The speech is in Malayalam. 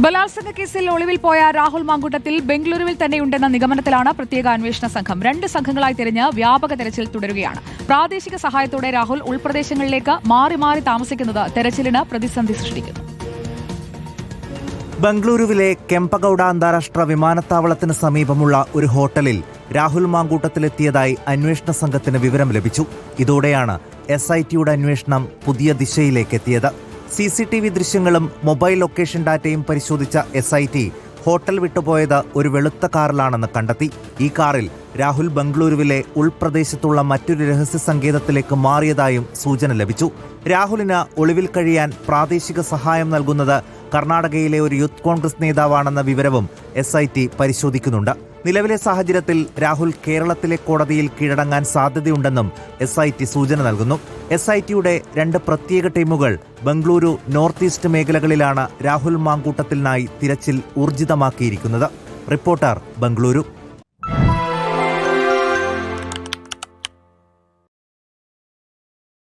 ബലാത്സംഗ കേസിൽ ഒളിവിൽ പോയ രാഹുൽ മാങ്കൂട്ടത്തിൽ ബംഗളൂരുവിൽ തന്നെയുണ്ടെന്ന നിഗമനത്തിലാണ് പ്രത്യേക അന്വേഷണ സംഘം. രണ്ട് സംഘങ്ങളായി തിരിഞ്ഞ് വ്യാപക തെരച്ചിൽ തുടരുകയാണ്. പ്രാദേശിക സഹായത്തോടെ രാഹുൽ ഉൾപ്രദേശങ്ങളിലേക്ക് മാറി മാറി താമസിക്കുന്നത് തെരച്ചിലിന് പ്രതിസന്ധി സൃഷ്ടിക്കുന്നു. ബംഗളൂരുവിലെ കെമ്പഗൌഡ അന്താരാഷ്ട്ര വിമാനത്താവളത്തിന് സമീപമുള്ള ഒരു ഹോട്ടലിൽ രാഹുൽ മാങ്കൂട്ടത്തിലെത്തിയതായി അന്വേഷണ സംഘത്തിന് വിവരം ലഭിച്ചു. ഇതോടെയാണ് എസ് ഐ ടിയുടെ അന്വേഷണം പുതിയ ദിശയിലേക്ക് എത്തിയത് സി സി ടി വി ദൃശ്യങ്ങളും മൊബൈൽ ലൊക്കേഷൻ ഡാറ്റയും പരിശോധിച്ച എസ് ഐ ടി ഹോട്ടൽ വിട്ടുപോയത് ഒരു വെളുത്ത കാറിലാണെന്ന് കണ്ടെത്തി. ഈ കാറിൽ രാഹുൽ ബംഗളൂരുവിലെ ഉൾപ്രദേശത്തുള്ള മറ്റൊരു രഹസ്യ സങ്കേതത്തിലേക്ക് മാറിയതായും സൂചന ലഭിച്ചു. രാഹുലിന് ഒളിവിൽ കഴിയാൻ പ്രാദേശിക സഹായം നൽകുന്നത് കർണാടകയിലെ ഒരു യൂത്ത് കോൺഗ്രസ് നേതാവാണെന്ന വിവരവും എസ് പരിശോധിക്കുന്നുണ്ട്. നിലവിലെ സാഹചര്യത്തിൽ രാഹുൽ കേരളത്തിലെ കോടതിയിൽ കീഴടങ്ങാൻ സാധ്യതയുണ്ടെന്നും എസ് ഐ ടി സൂചന നൽകുന്നു. എസ് ഐ ടിയുടെ രണ്ട് പ്രത്യേക ടീമുകൾ ബംഗളൂരു നോർത്ത് ഈസ്റ്റ് മേഖലകളിലാണ് രാഹുൽ മാങ്കൂട്ടത്തിനായി തിരച്ചിൽ ഊർജിതമാക്കിയിരിക്കുന്നത്. റിപ്പോർട്ടർ ബംഗളൂരു.